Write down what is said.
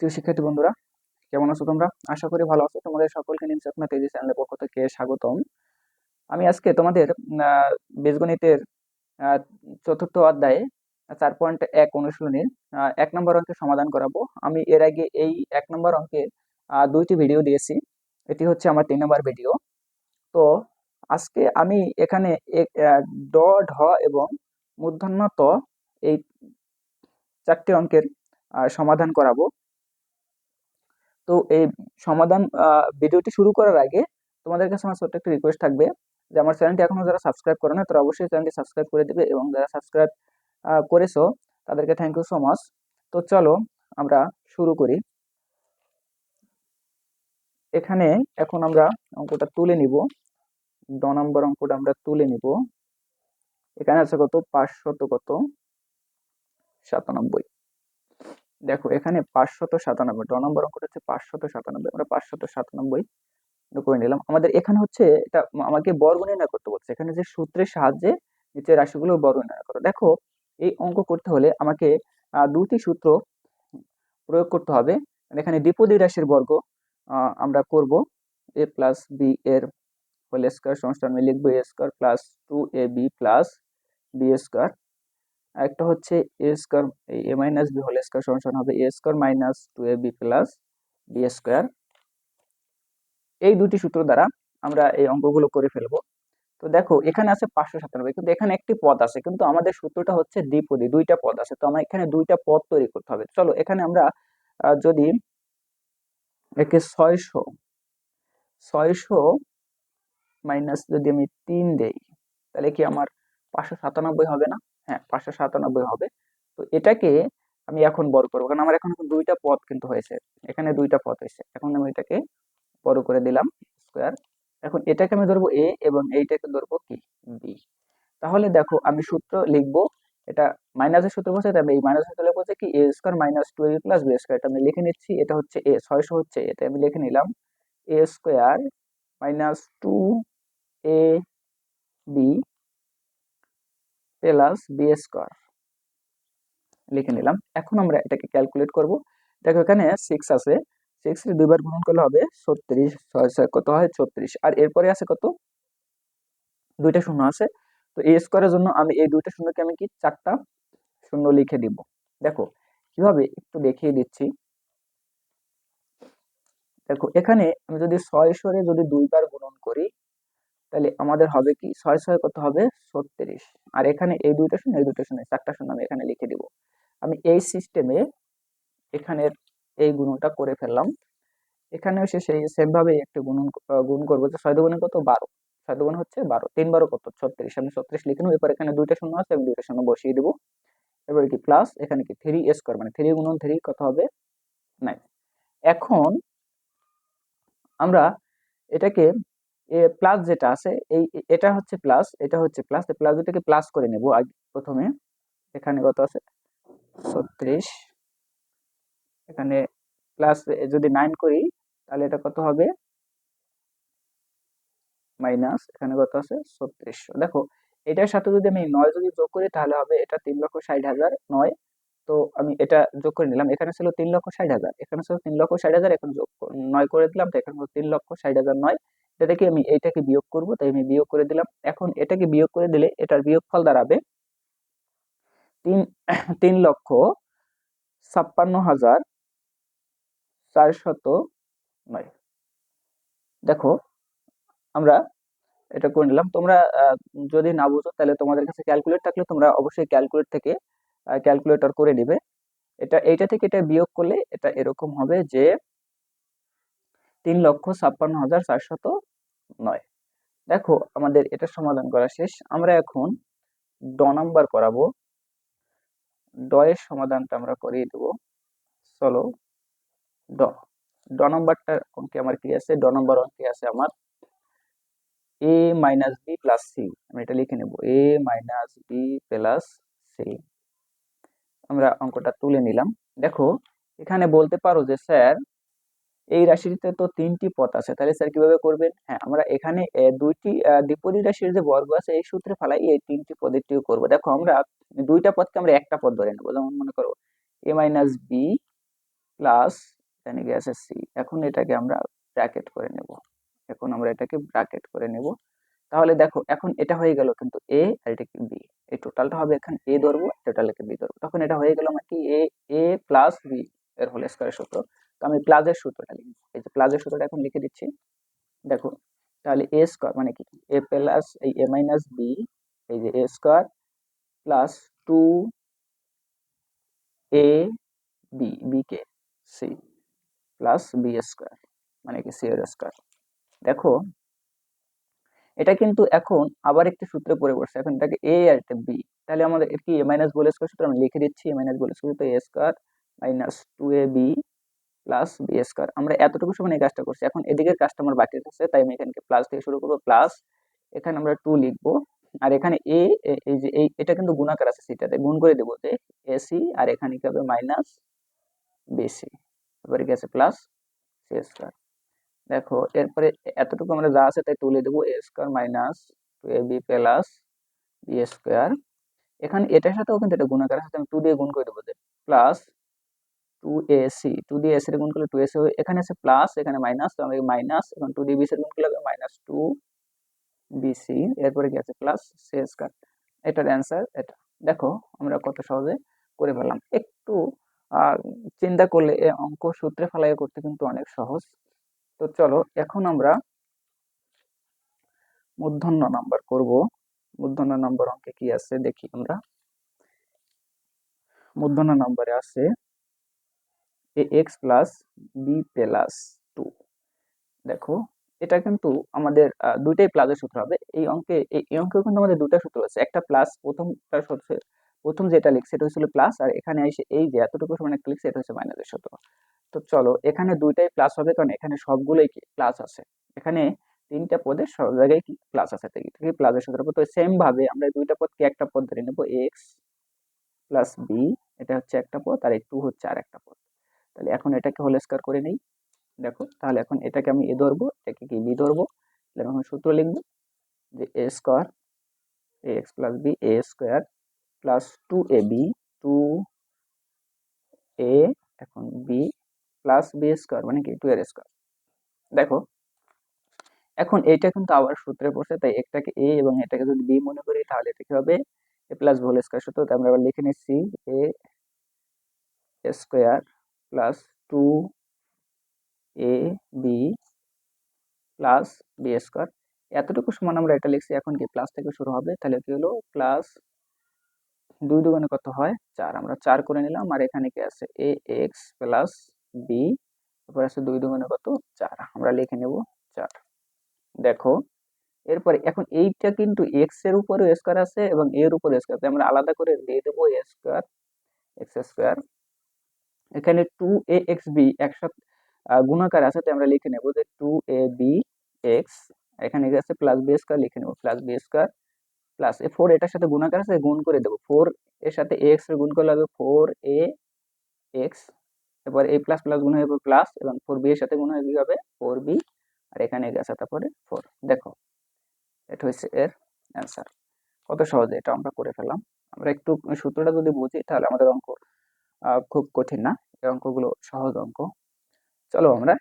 প্রিয় শিক্ষার্থী বন্ধুরা, কেমন আছো তোমরা? আশা করি ভালো আছো। তোমাদের সকলকে নিমস আপনার তেজি চ্যানেলের পক্ষ থেকে স্বাগতম। আমি আজকে তোমাদের বীজগণিতের চতুর্থ অধ্যায়ে চার পয়েন্ট এক অনুশীলনীর এক নম্বর অঙ্কের সমাধান করাবো। আমি এর আগে এই এক নম্বর অঙ্কের দুইটি ভিডিও দিয়েছি। এটি হচ্ছে আমার তিন নম্বর ভিডিও তো আজকে আমি এখানে ড, ঢ এবং মূর্ধন্য ত এই চারটি অঙ্কের সমাধান করাবো। তো এই সমাধান ভিডিওটি শুরু করার আগে তোমাদের কাছে আমার ছোট্ট একটা রিকোয়েস্ট থাকবে যে আমার চ্যানেলটি এখনও যারা সাবস্ক্রাইব করে না তারা অবশ্যই চ্যানেলটি সাবস্ক্রাইব করে দেবে এবং যারা সাবস্ক্রাইব করেছ, তাদেরকে থ্যাংক ইউ সো মাচ তো চলো আমরা শুরু করি। এখানে এখন আমরা অঙ্কটা তুলে নিব। দ নম্বর অঙ্কটা আমরা তুলে নিব। এখানে আছে কত? পাঁচশত কত? সাতানব্বই। দেখো, এখানে পাঁচশত সাতানব্বই ড নম্বর অঙ্কটা হচ্ছে পাঁচশত সাতানব্বই, আমরা পাঁচশত সাতানব্বই করে নিলাম। আমাদের এখানে হচ্ছে এটা আমাকে বর্গ নির্ণয় করতে বলছে। এখানে যে সূত্রের সাহায্যে নিচের রাশিগুলো বর্গ নির্ণয় করো। দেখো, এই অঙ্ক করতে হলে আমাকে দুটি সূত্র প্রয়োগ করতে হবে। এখানে দ্বিপদী রাশির বর্গ আমরা করব। এ প্লাস বি এর হোল স্কোয়ার সংস্থান লিখব A square plus two A B plus B square একটা হচ্ছে A square A minus B whole square সংস্থান হবে A square minus two A B plus B square এই দুটি সূত্র দ্বারা আমরা এই অঙ্কগুলো করে ফেলব। তো দেখো, এখানে আছে পাঁচশো সাতানব্বই, কিন্তু এখানে একটি পদ আছে, কিন্তু আমাদের সূত্রটা হচ্ছে দ্বিপদী দুইটা পদ আছে, তো আমার এখানে দুইটা পদ তৈরি করতে হবে। চলো, এখানে আমরা যদি একে ছয়শো ছয়শো মাইনাস যদি আমি তিন দেই, তাহলে কি আমার পাঁচশো সাতানব্বই হবে না? হ্যাঁ পাঁচশো সাতানব্বই হবে। তো এটাকে আমি এখন বড় করব। কারণ আমার এখন দুইটা পদ কিন্তু হয়েছে। এখানে দুইটা পদ হয়েছে। এখন আমি এটাকে বড় করে দিলাম স্কোয়ার এখন এটাকে আমি ধরবো এ এবং এইটাকে ধরবো কি? বি তাহলে দেখো, আমি সূত্র লিখব, এটা মাইনাসের সূত্র বসে আমি এই মাইনাস সূত্র লিখব যে কি? A square minus two A plus B square এটা আমি লিখে নিচ্ছি, এটা হচ্ছে এ ছয়শো হচ্ছে এটা আমি লিখে নিলাম A square minus two A B plus B square লিখে নিলাম। এখন আমরা এটাকে ক্যালকুলেট করব। দেখো এখানে সিক্স আছে। সিক্স দুইবার গুণন করলে হবে ছত্রিশ, ছয় কত হয় ছত্রিশ। আর এরপরে আছে কত? দুইটা শূন্য আছে। তো এ স্কোয়ারের জন্য আমি এই দুইটা শূন্যকে আমি কি চারটা শূন্য লিখে দিব। দেখো, কীভাবে একটু দেখিয়ে দিচ্ছি। দেখো, এখানে আমি যদি ছয় সরে যদি দুইবার গুণন করি তাহলে আমাদের হবে কি? ছয় ছয় কত হবে? ছত্রিশ। আর এখানে এই দুইটা শূন্য, এই দুইটা শূন্য চারটা শূন্য আমি এখানে লিখে দিব। আমি এই সিস্টেমে এখানের এই গুণটা করে ফেললাম। এখানেও সে সেই সেম ভাবে একটু গুণন গুণ করব যে ছয় দুগুণে কত? বারো। ছয় দুগুণ হচ্ছে বারো। তিন বারো কত? ছত্রিশ। আমি ছত্রিশ লিখে নেব। এরপর এখানে দুইটা শূন্য আছে, আমি দুইটা শূন্য বসিয়ে দেবো। এবার কি? প্লাস এখানে কি? থ্রি স্কোয়ার মানে থ্রি গুণন থ্রি কত হবে? নাইন এখন আমরা এটাকে প্লাস যেটা আছে, এই এটা হচ্ছে প্লাস এটা হচ্ছে প্লাস প্লাস দুটাকে প্লাস করে নেব প্রথমে। এখানে কত আছে? ছত্রিশ। এখানে প্লাস যদি নাইন করি, তাহলে এটা কত হবে? মাইনাস এখানে কত আছে? ছত্রিশশো। দেখো, এটার সাথে যদি আমি নয় যদি যোগ করি, তাহলে হবে এটা তিন লক্ষ ষাট হাজার নয়। তো আমি এটা যোগ করে নিলাম, এখানে ছিল তিন লক্ষ ষাট হাজার। এখানে ছিল তিন লক্ষ ষাট হাজার, এখন যোগ নয় করে দিলাম, তো এখানে তিন লক্ষ ষাট হাজার নয়। এটা থেকে আমি এইটাকে বিয়োগ করব, তাই আমি বিয়োগ করে দিলাম। এখন এটাকে বিয়োগ করে দিলে এটার বিয়োগফল দাঁড়াবে তিন তিন লক্ষ ছাপ্পান্ন হাজার চারশত নয়। দেখো, আমরা এটা করে নিলাম। তোমরা যদি না বুঝো, তাহলে তোমাদের কাছে ক্যালকুলেট থাকলে তোমরা অবশ্যই ক্যালকুলেট থেকে ক্যালকুলেটর করে নিবে। এটা, এইটা থেকে এটা বিয়োগ করলে এটা এরকম হবে যে তিন লক্ষ ছাপ্পান্ন হাজার চারশত নয়। দেখো, আমাদের এটা সমাধান করা শেষ। আমরা এখন ড নাম্বার করাবো। ড এর সমাধানটা আমরা করিয়ে দেবো। চলো, ড। ড নাম্বারটা অঙ্কে আমার কি আছে? ড নাম্বার অঙ্কে আছে আমার A minus B plus C. আমি এটা লিখে নেব। A minus B plus C. আমরা অঙ্কটা তুলে নিলাম। দেখো, এখানে বলতে পারো যে, স্যার এই রাশিটিতে তো তিনটি পথ আছে। তাহলে স্যার কীভাবে করবেন? হ্যাঁ আমরা এখানে দুইটি দ্বিপদী রাশির যে বর্গ আছে, এই সূত্রে ফেলাই এই তিনটি পদেরটিও করব। দেখো আমরা দুইটা পদকে আমরা একটা পদ ধরে নেব। যেমন মনে করো এ মাইনাস বি প্লাস এখানে গিয়ে আছে সি এখন এটাকে আমরা ব্র্যাকেট করে নেব। এখন আমরা এটাকে ব্র্যাকেট করে নেব। তাহলে দেখো, এখন এটা হয়ে গেল কিন্তু এ আর এটা কি বি এই টোটালটা হবে এখানে এ ধরবো টোটালকে বি ধরবো। তখন এটা হয়ে গেল আমার কি? এ এ প্লাস বি এর হোল স্কয়ারের সূত্র। আমি প্লাজের সূত্রটা লিখব এই যে প্লাজের সূত্রটা এখন লিখে দিচ্ছি। দেখো, তাহলে এ স্কয়ার মানে কি? এ প্লাস এই এ মাইনাস বি এই যে A square plus two A B B K C plus B square মানে কি সি এর স্কয়ার দেখো, এটা কিন্তু এখন আবার একটি সূত্রে পড়ে বসছে এখন এটাকে এ আর এটা বি তাহলে আমাদের কি এ মাইনাস বলে স্কয়ার সূত্র? আমি লিখে দিচ্ছি এ মাইনাস বলে স্কয়ার তো A square minus two A B plus B square আমরা এতটুকু সময় এই কাজটা করছি। এখন এদিকের কাজটা আমার বাকি আছে তাই আমি এখানে প্লাস থেকে শুরু করব। প্লাস এখানে আমরা টু লিখব। আর এখানে এ, এই যে, এই, এটা কিন্তু গুণাকার আছে সিটাতে গুণ করে দেবো যে এসি আর এখানে কি হবে? মাইনাস বিসি কি আছে প্লাস সি স্কোয়ার দেখো, এরপরে এতটুকু আমরা যা আছে তাই তুলে দেবো। A square minus two A B plus B square এখানে এটার সাথেও কিন্তু এটা গুণাকার সাথে আমি টু দিয়ে গুণ করে দেবো যে plus two A C two দিয়ে এসি গুণ করলে টু এসি এখানে আছে প্লাস এখানে মাইনাস তো আমি মাইনাস এখন টু দিয়ে বিসি গুণ করলে হবে মাইনাস টু বিসি এরপরে কি আছে? প্লাস সি স্কয়ার এটার অ্যান্সার এটা। দেখো, আমরা কত সহজে করে ফেললাম। একটু চিন্তা করলে এ অঙ্ক সূত্রে ফেলাই করতে কিন্তু অনেক সহজ। তো চলো, এখন আমরা মূর্ধন্য নাম্বার করব। মূর্ধন্য নাম্বার অঙ্কে কি আছে? দেখি আমরা। মূর্ধন্য নাম্বারে আছে A X plus B plus two দেখো, এটা কিন্তু আমাদের দুইটাই প্লাসের সূত্র হবে। এই অঙ্কে, এই অঙ্কেও কিন্তু আমাদের দুটা সূত্র আছে। একটা প্লাস প্রথমটা সূত্র, প্রথম যেটা লিখছে এটা হচ্ছিল প্লাস আর এখানে এসে এই যে এতটুকু সময় একটা লিখছে এটা হচ্ছে মাইনাসের সূত্র। তো চলো, এখানে দুইটাই প্লাস হবে কারণ এখানে সবগুলোই কি প্লাস আছে। এখানে তিনটা পদের সব জায়গায় কি প্লাস আছে থেকে প্লাসের সূত্র? তো সেম ভাবে আমরা দুইটা পদকে একটা পদ ধরে নেব এক্স প্লাস বি এটা হচ্ছে একটা পদ, আর এই টু হচ্ছে আর একটা পদ। তাহলে এখন এটাকে হোল স্কয়ার করে নেই। দেখো, তাহলে এখন এটাকে আমি এ ধরবো, এটাকে কি বি ধরবো? তাহলে এখন সূত্র লিখব যে A square, A X plus B, A square plus two A B, two A, এখন বি প্লাস বি স্কোয়ার মানে কি? টু এর স্কোয়ার। দেখো, এখন এটা কিন্তু আবার সূত্রে পড়ছে তাই একটাকে এ এবং এটাকে যদি বি মনে করি, তাহলে এটা কি হবে? এ প্লাস হোল স্কোয়ার সূত্র, তাই আমরা আবার লিখে নিচ্ছি A square plus two A B plus B square এতটুকু সমান আমরা এটা লিখছি, এখন কি প্লাস থেকে শুরু হবে? তাহলে কি হলো? প্লাস দুই দুগুণে কত হয়? চার। আমরা চার করে নিলাম, আর এখানে কি আছে? এ এক্স প্লাস বি তারপর আছে দুই দুগুণে কত? চার। আমরা লিখে নেব চার। দেখো, এরপরে এখন এইটা কিন্তু এক্সের উপরে স্কোয়ার আছে এবং এর উপরে স্কোয়ার আমরা আলাদা করে দিয়ে দেবো এ স্কোয়ার এক্স স্কোয়ার এখানে টু এ এক্স বি একসাথে গুণাকার আছে আমরা লিখে নেব যে টু এ বি এক্স এখানে আছে প্লাস বি স্কোয়ার লিখে নেব plus B square plus A four এটার সাথে গুণাকার আছে, গুণ করে দেবো ফোর এর সাথে এ এক্স গুণ করলে হবে ফোর এ এক্স এরপর এ প্লাস প্লাস গুণ হয়ে প্লাস এবং ফোর বি এর সাথে গুণ হয়ে যাবে ফোর বি আর এখানে গেছে তারপরে ফোর দেখো, এটা হচ্ছে এর অ্যান্সার কত সহজে এটা আমরা করে ফেললাম, আমরা একটু সূত্রটা যদি বুঝি তাহলে আমাদের অঙ্ক খুব কঠিন না। এই অঙ্কগুলো সহজ অঙ্ক। চলো আমরা